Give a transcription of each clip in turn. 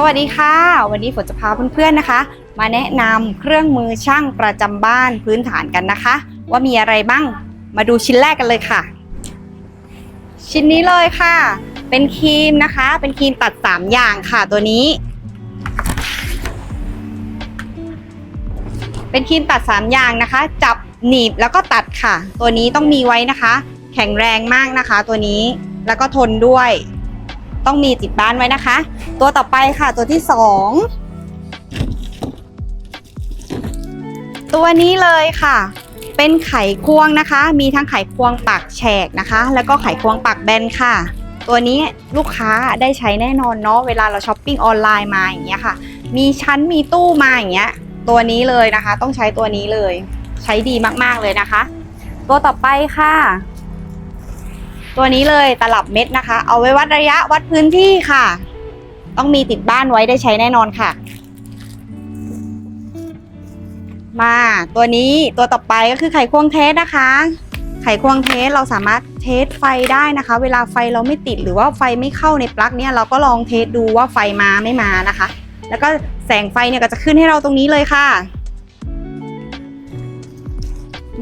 สวัสดีค่ะ วันนี้ฝนจะพาเพื่อนๆนะคะ มาแนะนำเครื่องมือช่างประจำบ้านพื้นฐานกันนะคะ ว่ามีอะไรบ้างมาดูชิ้นแรกกันเลยค่ะ ชิ้นนี้เลยค่ะ เป็นครีมนะคะ เป็นครีมตัด 3 อย่างค่ะตัวนี้ เป็นครีมตัด 3 อย่างนะคะ จับหนีบแล้วก็ตัดค่ะ ตัวนี้ต้องมีไว้นะคะ แข็งแรงมากนะคะ ตัวนี้แล้วก็ทนด้วย ต้องมีติดบ้านไว้นะคะ ตัวต่อไปค่ะตัวที่สองตัวนี้เลยค่ะ เป็นไขควงนะคะ มีทั้งไขควงปากแฉกนะคะ แล้วก็ไขควงปากแบนค่ะ ตัวนี้ลูกค้าได้ใช้แน่นอนเนาะเวลาเราช้อปปิ้งออนไลน์มาอย่างเงี้ยค่ะ มีชั้นมีตู้มาอย่างเงี้ยตัวนี้เลยนะคะ ต้องใช้ตัวนี้เลย ใช้ดีมากๆเลยนะคะ ตัวต่อไปค่ะ ตัวนี้เลยตลับเม็ดนะคะ เอาไว้วัดระยะวัดพื้นที่ค่ะ ต้องมีติดบ้านไว้ได้ใช้แน่นอนค่ะ มาตัวนี้ตัวต่อไปก็คือไขควงเทสนะคะ ไขควงเทสเราสามารถเทสไฟได้นะคะ เวลาไฟเราไม่ติดหรือว่าไฟไม่เข้าในปลั๊กเนี่ยเราก็ลองเทสดูว่าไฟมาไม่มานะคะ แล้วก็แสงไฟเนี่ยก็จะขึ้นให้เราตรงนี้เลยค่ะ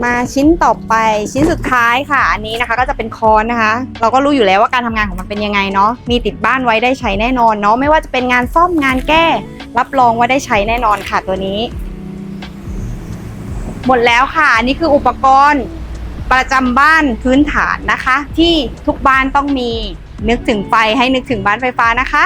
มาชิ้นต่อไปชิ้นสุดท้ายค่ะ อันนี้นะคะก็จะเป็นค้อนนะคะ เราก็รู้อยู่แล้วว่าการทำงานของมันเป็นยังไงเนาะมีติดบ้านไว้ได้ใช้แน่นอนเนาะไม่ว่าจะเป็นงานซ่อมงานแก้ รับรองว่าได้ใช้แน่นอนค่ะตัวนี้ หมดแล้วค่ะนนี่คืออุปกรณ์ประจำบ้านพื้นฐานนะคะ ที่ทุกบ้านต้องมีนึกถึงไฟให้นึกถึงบ้านไฟฟ้านะคะ